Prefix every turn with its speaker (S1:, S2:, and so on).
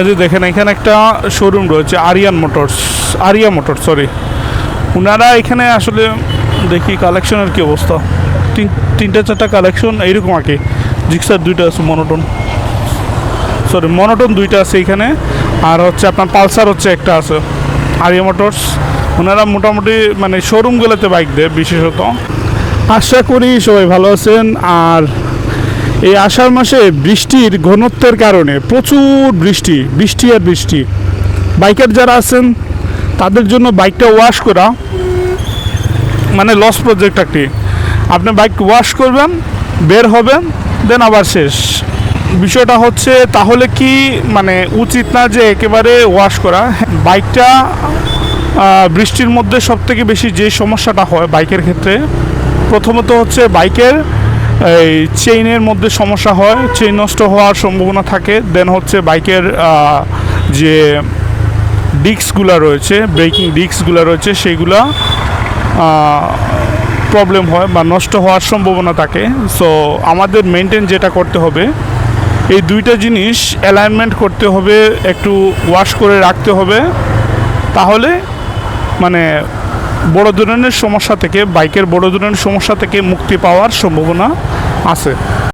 S1: এই যে দেখেন, এখানে একটা শোরুম রয়েছে Aryan motors Arya motor sorry ওনারা এখানে আসলে দেখি কালেকশনের কি অবস্থা। তিন, তিনটা, চারটা কালেকশন এইরকম আর কি। জিক্সার দুইটা আছে মনোটন সরি মনোটন দুইটা আছে এখানে। আর হচ্ছে আপনার পালসার হচ্ছে একটা আছে আরিয়া মোটরস ওনারা মোটামুটি মানে শোরুমগুলোতে বাইক দেয়, বিশেষত। আশা করি সবাই ভালো আছেন। আর এই আষাঢ় মাসে বৃষ্টির ঘনত্বের কারণে প্রচুর বৃষ্টি বৃষ্টি আর বৃষ্টি। বাইকার যারা আছেন, তাদের জন্য বাইকটা ওয়াশ করা মানে লস প্রজেক্ট একটি। আপনি বাইক ওয়াশ করবেন, বের হবেন দেন আবার শেষ। বিষয়টা হচ্ছে, তাহলে কি মানে উচিত না যে একেবারে ওয়াশ করা? বাইকটা বৃষ্টির মধ্যে সব থেকে বেশি যে সমস্যাটা হয় বাইকের ক্ষেত্রে, প্রথমত হচ্ছে বাইকের এই চেইনের মধ্যে সমস্যা হয় চেইন নষ্ট হওয়ার সম্ভাবনা থাকে। দেন হচ্ছে বাইকের যে ডিস্কগুলো রয়েছে, ব্রেকিং ডিস্কগুলো রয়েছে সেইগুলা প্রবলেম হয় বা নষ্ট হওয়ার সম্ভাবনা থাকে। সো আমাদের মেনটেন যেটা করতে হবে, এই দুইটা জিনিস অ্যালাইনমেন্ট করতে হবে, একটু ওয়াশ করে রাখতে হবে। তাহলে মানে বড় ধরনের সমস্যা থেকে বাইকের বড় ধরনের সমস্যা থেকে মুক্তি পাওয়ার সম্ভাবনা আছে।